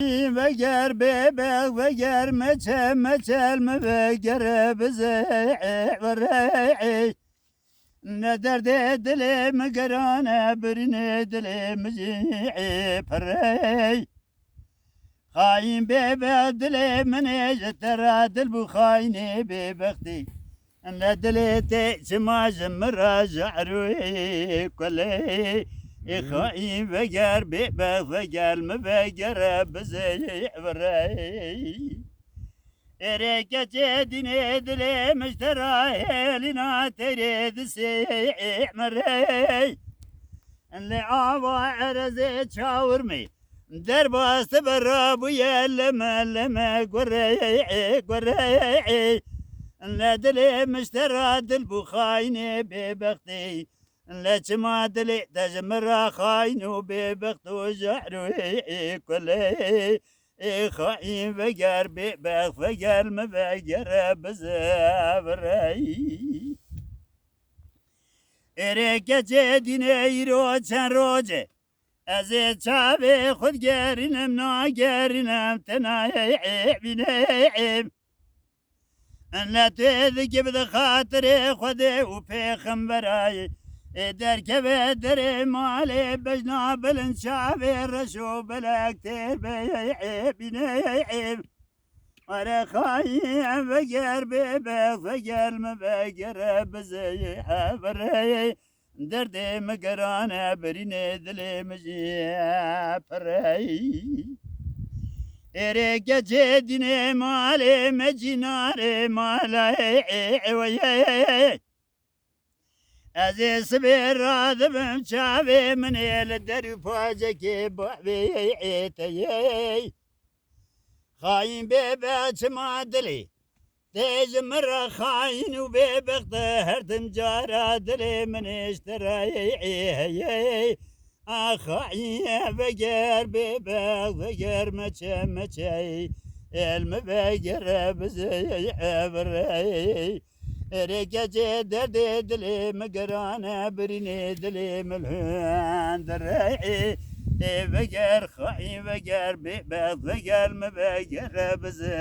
ve ger bebek ve ger meçe meçel mi ve gere bize ve ne derde dilim gerane birine dilimizi pırey Hain bebek dilimini jetera dil bu haini bebekti ne dile te cimaj miraj aruy koley إخواني فقر بيبا فقر مفقر بزي عبري ريكة دني دلي مشترى لنا تريد سيع مري اللي عاوى عرزي تشاورمي دربا استبر ابويا لما لما قريعي قريعي. لا دلي مشترى دلبو خايني ببختي لجما و تجمر و وبيبخت وجحروي كلي خاين فقر بيبخت فقر مفقر بزابري ارکه چه دینه ای رو چند روزه از چاب خود گرینم نه عیب ان لطوه دیگه بده خاطر خوده و پیخم برای وبيخمبراي درك بدر مالي بجنا بالانشاب الرشو بلاكتير بيعيب ورا خايم فقر بيبك فقر مبقر بزي حبري دردي مقرانا بريني دلي مجيبري إريك جدني مالي مجناري مالي وياي از سبیر رادبم چاوی من el در پاجکی بحبی ایتیی خاین بی بچما دلی تیز مرا خاین و بی بخت هردم جارا دلی من اشترایی خاین بگر بی بخت بگر مچه مچه علم بگر بزی her gece dert dilim gerane birini dilim hündere ve ger hay ve ger be ve ger me ve ger bizi